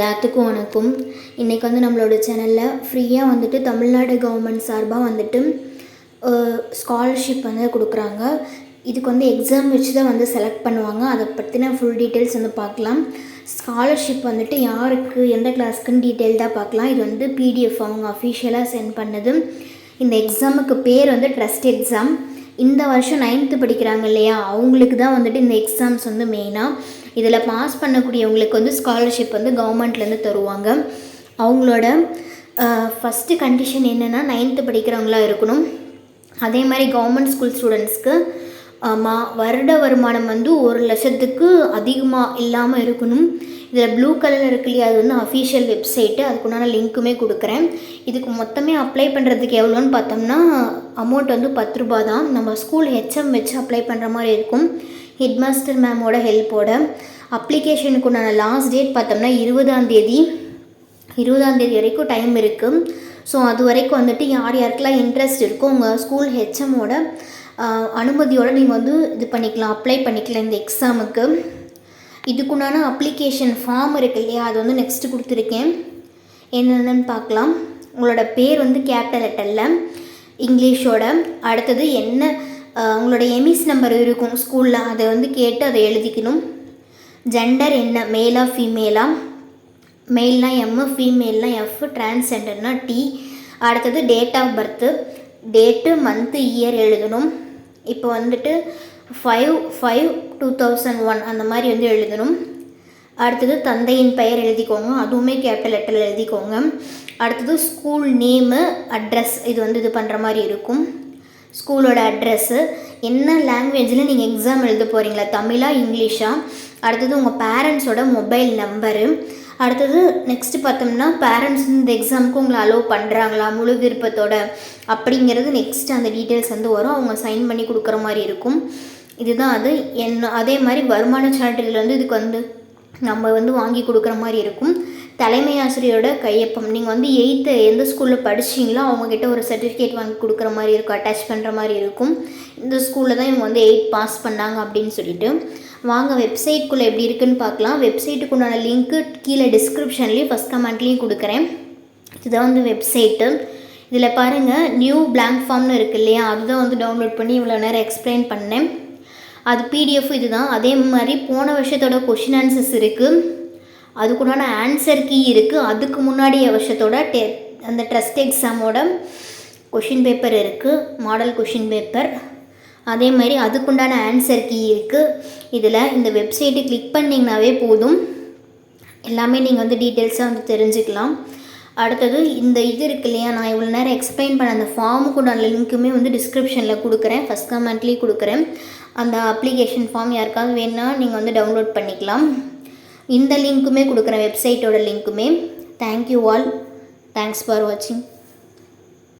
எல்லாத்துக்கும் வணக்கம். இன்றைக்கி வந்து நம்மளோட சேனலில் ஃப்ரீயாக வந்துட்டு தமிழ்நாடு கவர்மெண்ட் சார்பாக வந்துட்டு ஸ்காலர்ஷிப் வந்து கொடுக்குறாங்க. இதுக்கு வந்து எக்ஸாம் வச்சு தான் வந்து செலக்ட் பண்ணுவாங்க. அதை பற்றின ஃபுல் டீட்டெயில்ஸ் வந்து பார்க்கலாம். ஸ்காலர்ஷிப் வந்துட்டு யாருக்கு எந்த கிளாஸ்க்குன்னு டீட்டெயில்டாக பார்க்கலாம். இது வந்து பிடிஎஃப் அவங்க அஃபிஷியலாக சென்ட் பண்ணது. இந்த எக்ஸாமுக்கு பேர் வந்து ட்ரஸ்ட் எக்ஸாம் இந்த வருஷம் நைன்த்து படிக்கிறாங்க இல்லையா? அவங்களுக்கு தான் வந்துட்டு இந்த எக்ஸாம்ஸ் வந்து மெயினாக இதில் பாஸ் பண்ணக்கூடியவங்களுக்கு வந்து ஸ்காலர்ஷிப் வந்து கவர்மெண்ட்லேருந்து தருவாங்க. அவங்களோட ஃபஸ்ட்டு கண்டிஷன் என்னென்னா நைன்த்து படிக்கிறவங்களா இருக்கணும். அதே மாதிரி கவர்மெண்ட் ஸ்கூல் ஸ்டூடெண்ட்ஸ்க்கு வருட வருமானம் வந்து ஒரு லட்சத்துக்கு அதிகமாக இல்லாமல் இருக்கணும். இதில் ப்ளூ கலரில் இருக்கு இல்லையா அது வந்து அஃபீஷியல் வெப்சைட்டு அதுக்குண்டான லிங்க்குமே கொடுக்குறேன். இதுக்கு மொத்தமே அப்ளை பண்ணுறதுக்கு எவ்வளோன்னு பார்த்தோம்னா அமௌண்ட் வந்து பத்து ரூபா தான். நம்ம ஸ்கூல் ஹெச்எம் வச்சு அப்ளை பண்ணுற மாதிரி இருக்கும். ஹெட் மாஸ்டர் மேமோட ஹெல்ப்போட அப்ளிகேஷனுக்கு உண்டான லாஸ்ட் டேட் பார்த்தோம்னா இருபதாந்தேதி இருபதாந்தேதி வரைக்கும் டைம் இருக்குது ஸோ அது வரைக்கும் வந்துட்டு யார் யாருக்கெல்லாம் இன்ட்ரெஸ்ட் இருக்கோ உங்கள் ஸ்கூல் ஹெச்எம்மோட அனுமதியோடு நீங்கள் வந்து இது பண்ணிக்கலாம் அப்ளை பண்ணிக்கலாம் இந்த எக்ஸாமுக்கு இதுக்குண்டான அப்ளிகேஷன் ஃபார்ம் இருக்கு இல்லையா? அது வந்து நெக்ஸ்ட்டு கொடுத்துருக்கேன். என்னென்னு பார்க்கலாம். உங்களோட பேர் வந்து கேபிட்டல் லெட்டரில் இங்கிலீஷோட. அடுத்தது என்ன உங்களோட எமிஸ் நம்பர் இருக்கும் ஸ்கூலில் அதை வந்து கேட்டு அதை எழுதிக்கணும். ஜெண்டர் என்ன? மேலா ஃபீமேலா மெயில்னால் எம்மு ஃபீமேல்னால் எஃப் டிரான்ஸ்ஜெண்டர்னா டி அடுத்தது date of birth date month year எழுதணும். இப்போ வந்துட்டு five five two thousand one அந்த மாதிரி வந்து எழுதணும். அடுத்தது தந்தையின் பெயர் எழுதிக்கோங்க. அதுவுமே கேபிட்டல் லெட்டரில் எழுதிக்கோங்க. அடுத்தது ஸ்கூல் நேமு அட்ரஸ் இது வந்து இது பண்ணுற மாதிரி இருக்கும். ஸ்கூலோட அட்ரஸ்ஸு என்ன லாங்குவேஜில் நீங்கள் எக்ஸாம் எழுத போகிறீங்களா தமிழா இங்கிலீஷா? அடுத்தது உங்கள் பேரண்ட்ஸோட மொபைல் நம்பரு அடுத்தது நெக்ஸ்ட் பார்த்தோம்னா பேரண்ட்ஸ் இந்த எக்ஸாமுக்கு உங்களை அலோவ் பண்ணுறாங்களா முழு விருப்பத்தோட அப்படிங்கிறது நெக்ஸ்ட் அந்த டீட்டெயில்ஸ் வந்து வரும். அவங்க சைன் பண்ணி கொடுக்குற மாதிரி இருக்கும். இதுதான் அது. என்ன அதே மாதிரி வருமான சான்றிதழ் வந்து இதுக்கு வந்து நம்ம வந்து வாங்கி கொடுக்குற மாதிரி இருக்கும். தலைமை ஆசிரியரோட கையொப்பம். நீங்கள் வந்து எயித்து எந்த ஸ்கூலில் படிச்சீங்களோ அவங்கக்கிட்ட ஒரு சர்டிஃபிகேட் வாங்கி கொடுக்குற மாதிரி இருக்கும். அட்டாச் பண்ணுற மாதிரி இருக்கும். இந்த ஸ்கூலில் தான் இவங்க வந்து எயிட் பாஸ் பண்ணாங்க அப்படின்னு சொல்லிட்டு. வாங்க வெப்சைட்குள்ளே எப்படி இருக்குன்னு பார்க்கலாம். வெப்சைட்டுக்கு உண்டான லிங்க்கு கீழே டிஸ்கிரிப்ஷன்லேயும் ஃபஸ்ட் கமெண்ட்லேயும் கொடுக்குறேன். இதுதான் வந்து வெப்சைட்டு இதில் பாருங்கள் நியூ பிளாங்க் ஃபார்ம்னு இருக்கு இல்லையா? அதுதான் வந்து டவுன்லோட் பண்ணி இவ்வளோ நேரம் எக்ஸ்பிளைன் பண்ணேன். அது பிடிஎஃப் இதுதான். அதே மாதிரி போன வருஷத்தோட கொஷின் ஆன்சர்ஸ் இருக்குது அதுக்குண்டான ஆன்சர் கீ இருக்குது அதுக்கு முன்னாடி வருஷத்தோட டெ அந்த ட்ரஸ்ட் எக்ஸாமோட கொஷின் பேப்பர் இருக்குது மாடல் கொஷின் பேப்பர் அதே மாதிரி அதுக்குண்டான ஆன்சர் கீ இருக்குது இதில் இந்த வெப்சைட்டு கிளிக் பண்ணிங்கனாவே போதும். எல்லாமே நீங்கள் வந்து டீட்டெயில்ஸாக வந்து தெரிஞ்சுக்கலாம். அடுத்தது இந்த இது இருக்கு இல்லையா நான் இவ்வளோ நேரம் எக்ஸ்பிளைன் பண்ண அந்த ஃபார்முக்குண்டான லிங்க்குமே வந்து டிஸ்கிரிப்ஷனில் கொடுக்குறேன். ஃபஸ்ட் கமெண்ட்லேயும் கொடுக்குறேன். அந்த அப்ளிகேஷன் ஃபார்ம் யாருக்காவது வேணால் நீங்கள் வந்து டவுன்லோட் பண்ணிக்கலாம். இந்த லிங்க்குமே கொடுக்குறேன் வெப்சைட்டோட லிங்க்குமே thank you all thanks for வாட்சிங்